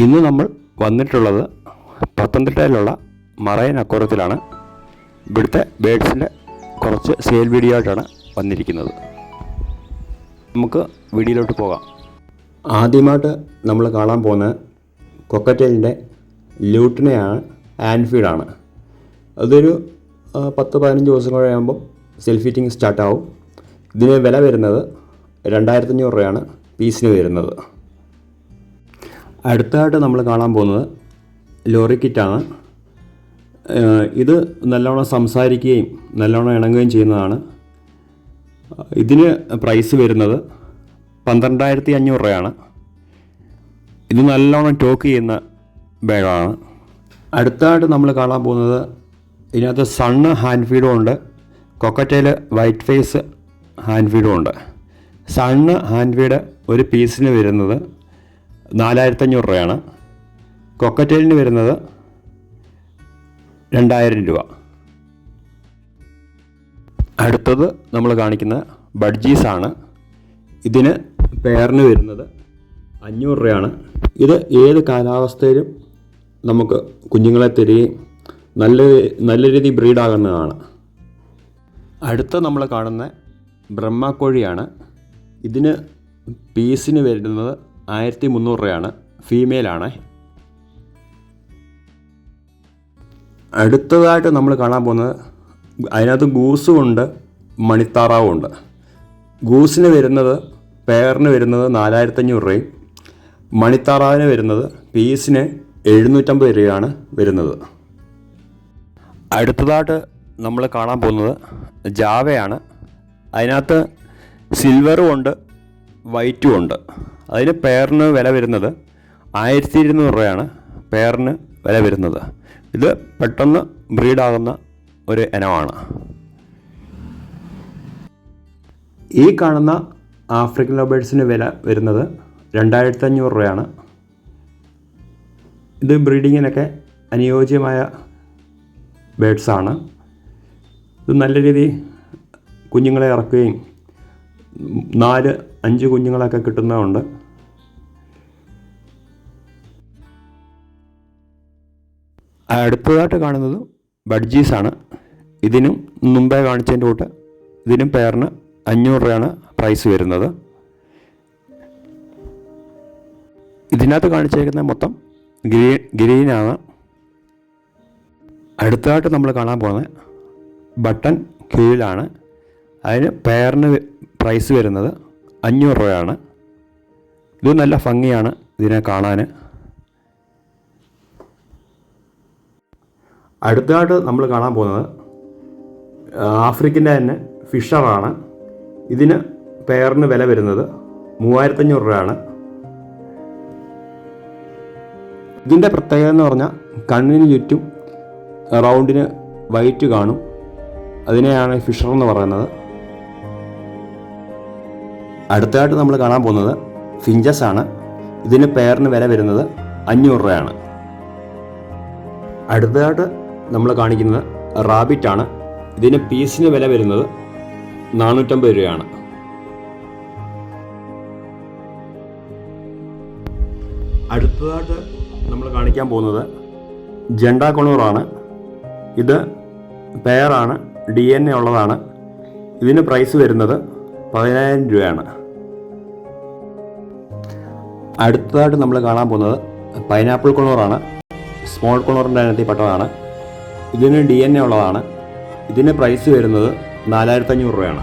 ഇന്ന് നമ്മൾ വന്നിട്ടുള്ളത് പത്തനംതിട്ടയിലുള്ള മറൈൻ അക്വറത്തിലാണ് ഇവിടുത്തെ ബേഡ്സിന്റെ കുറച്ച് സെയിൽ വീഡിയോ വന്നിരിക്കുന്നത്. നമുക്ക് വീഡിയോയിലോട്ട് പോകാം. ആദ്യമായിട്ട് നമ്മൾ കാണാൻ പോകുന്ന കൊക്കറ്റേലിന്റെ ലൂട്ടിനെയാണ് ആൻഫീഡാണ് അതൊരു പത്ത് പതിനഞ്ച് ദിവസം കഴിയുമ്പോൾ സെൽഫ് സ്റ്റാർട്ടാവും ഇതിന് വില വരുന്നത് രണ്ടായിരത്തഞ്ഞൂറ് രൂപയാണ്. പീസിന് വരുന്നത്. അടുത്തതായിട്ട് നമ്മൾ കാണാൻ പോകുന്നത് ലോറി കിറ്റാണ്. ഇത് നല്ലോണം സംസാരിക്കുകയും നല്ലോണം ഇണങ്ങുകയും ചെയ്യുന്നതാണ്. ഇതിന് പ്രൈസ് വരുന്നത് പന്ത്രണ്ടായിരത്തി അഞ്ഞൂറ് രൂപയാണ്. ഇത് നല്ലോണം ടോക്ക് ചെയ്യുന്ന ബാഗാണ്. അടുത്തതായിട്ട് നമ്മൾ കാണാൻ പോകുന്നത് ഇതിനകത്ത് സണ്ണ് ഹാൻഡ് ഫീഡും ഉണ്ട്. കൊക്കറ്റയിൽ വൈറ്റ് ഫേസ് ഹാൻഡ് ഫീഡും ഉണ്ട്. സണ്ണ് ഹാൻഡ് ഫീഡ് ഒരു പീസിന് വരുന്നത് നാലായിരത്തഞ്ഞൂറ് രൂപയാണ്. കൊക്കറ്റേലിന് വരുന്നത് രണ്ടായിരം രൂപ. അടുത്തത് നമ്മൾ കാണിക്കുന്ന ബഡ്ജീസാണ് ഇതിന് പേറിന് വരുന്നത് അഞ്ഞൂറ് രൂപയാണ്. ഇത് ഏത് കാലാവസ്ഥയിലും നമുക്ക് കുഞ്ഞുങ്ങളെ തരികയും നല്ല നല്ല രീതിയിൽ ബ്രീഡാകുന്നതാണ് അടുത്ത നമ്മൾ കാണുന്ന ബ്രഹ്മക്കോഴിയാണ് ഇതിന് പീസിന് വരുന്നത് ആയിരത്തി മുന്നൂറ് രൂപയാണ് ഫീമെയിലാണ് അടുത്തതായിട്ട് നമ്മൾ കാണാൻ പോകുന്നത് അതിനകത്ത് ഗൂസും ഉണ്ട് മണിത്താറാവും ഉണ്ട്. ഗൂസിന് വരുന്നത് പെയറിന് വരുന്നത് നാലായിരത്തഞ്ഞൂറ് രൂപയും മണിത്താറാവിന് വരുന്നത് പീസിന് എഴുന്നൂറ്റമ്പത് രൂപയാണ് വരുന്നത്. അടുത്തതായിട്ട് നമ്മൾ കാണാൻ പോകുന്നത് ജാവയാണ്. അതിനകത്ത് സിൽവറും ഉണ്ട് വൈറ്റും ഉണ്ട്. അതിന് പെയറിന് വില വരുന്നത് ആയിരത്തി ഇരുന്നൂറ് രൂപയാണ് പെയറിന് വില വരുന്നത്. ഇത് പെട്ടെന്ന് ബ്രീഡാകുന്ന ഒരു ഇനമാണ്. ഈ കാണുന്ന ആഫ്രിക്കൻ ലോബേഴ്സിന് വില വരുന്നത് രണ്ടായിരത്തി അഞ്ഞൂറ് രൂപയാണ്. ഇത് ബ്രീഡിങ്ങിനൊക്കെ അനുയോജ്യമായ ബേഡ്സാണ്. ഇത് നല്ല രീതി കുഞ്ഞുങ്ങളെ ഇറക്കുകയും നാല് അഞ്ച് കുഞ്ഞുങ്ങളൊക്കെ കിട്ടുന്നതുണ്ട് അടുത്തതായിട്ട് കാണുന്നത് ബഡ്ജീസാണ് ഇതിനും മുമ്പേ കാണിച്ചതിന്റെ കൂട്ട് ഇതിനും പേരിന് അഞ്ഞൂറ് രൂപയാണ് പ്രൈസ് വരുന്നത്. ഇതിനകത്ത് കാണിച്ചേക്കുന്ന മൊത്തം ഗ്രീൻ ഗ്രീനാണ് അടുത്തതായിട്ട് നമ്മൾ കാണാൻ പോകുന്നത് ബട്ടൺ ക്യൂയിലാണ് അതിന് പെയറിന് പ്രൈസ് വരുന്നത് അഞ്ഞൂറ് രൂപയാണ്. ഇത് നല്ല ഭംഗിയാണ് ഇതിനെ കാണാൻ. അടുത്തതായിട്ട് നമ്മൾ കാണാൻ പോകുന്നത് ആഫ്രിക്കന്റെ തന്നെ ഫിഷറാണ്. ഇതിന് പെയറിന് വില വരുന്നത് മൂവായിരത്തഞ്ഞൂറ് രൂപയാണ്. ഇതിന്റെ പ്രത്യേകത എന്ന് പറഞ്ഞാൽ കണ്ണിന് ചുറ്റും റൗണ്ടിന് വൈറ്റ് കാണും. അതിനെയാണ് ഫിഷർ എന്ന് പറയുന്നത്. അടുത്തതായിട്ട് നമ്മൾ കാണാൻ പോകുന്നത് ഫിഞ്ചസ് ആണ്. ഇതിന് പെയറിന് വില വരുന്നത് അഞ്ഞൂറ് രൂപയാണ്. അടുത്തതായിട്ട് നമ്മൾ കാണിക്കുന്നത് റാബിറ്റ് ആണ്. ഇതിന് പീസിന് വില വരുന്നത് നാനൂറ്റമ്പത് രൂപയാണ്. അടുത്തതായിട്ട് നമ്മൾ കാണിക്കാൻ പോകുന്നത് ജണ്ടാ കൊണൂറാണ് ഇത് പെയറാണ് ഡി എൻ എ ഉള്ളതാണ്. ഇതിന് പ്രൈസ് വരുന്നത് പതിനായിരം രൂപയാണ്. അടുത്തതായിട്ട് നമ്മൾ കാണാൻ പോകുന്നത് പൈനാപ്പിൾ കൊണൂറാണ് സ്മോൾ കൊണൂറിന്റെ അതിനകത്തിൽ പെട്ടതാണ് ഇതിന് ഡി എൻ എ ഉള്ളതാണ്. ഇതിന് പ്രൈസ് വരുന്നത് നാലായിരത്തഞ്ഞൂറ് രൂപയാണ്.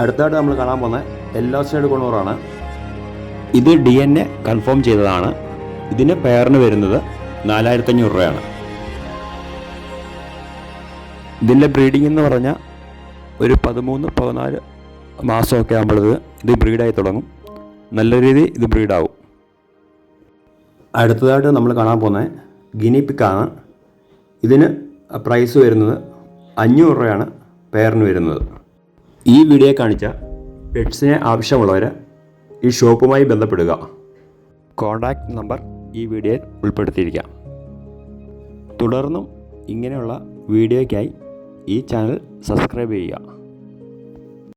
അടുത്തായിട്ട് നമ്മൾ കാണാൻ പോകുന്നത് എല്ലാ സൈഡ് കൊണൂറാണ് ഇത് ഡി എൻ എ കൺഫേം ചെയ്തതാണ്. ഇതിന് പെയറിന് വരുന്നത് നാലായിരത്തഞ്ഞൂറ് രൂപയാണ്. ഇതിന്റെ ബ്രീഡിംഗ് എന്ന് പറഞ്ഞാൽ ഒരു പതിമൂന്ന് പതിനാല് മാസമൊക്കെ ആകുമ്പോഴത് ഇത് ബ്രീഡായി തുടങ്ങും. നല്ല രീതിയിൽ ഇത് ബ്രീഡാവും അടുത്തതായിട്ട് നമ്മൾ കാണാൻ പോകുന്നത് ഗിനിപ്പിക്കാണ് ഇതിന് പ്രൈസ് വരുന്നത് അഞ്ഞൂറ് രൂപയാണ് പെയറിന് വരുന്നത്. ഈ വീഡിയോ കാണിച്ച പെറ്റ്സിനെ ആവശ്യമുള്ളവർ ഈ ഷോപ്പുമായി ബന്ധപ്പെടുക. കോൺടാക്റ്റ് നമ്പർ ഈ വീഡിയോയിൽ ഉൾപ്പെടുത്തിയിരിക്കാം. തുടർന്നും ഇങ്ങനെയുള്ള വീഡിയോയ്ക്കായി ഈ ചാനൽ സബ്സ്ക്രൈബ് ചെയ്യുക.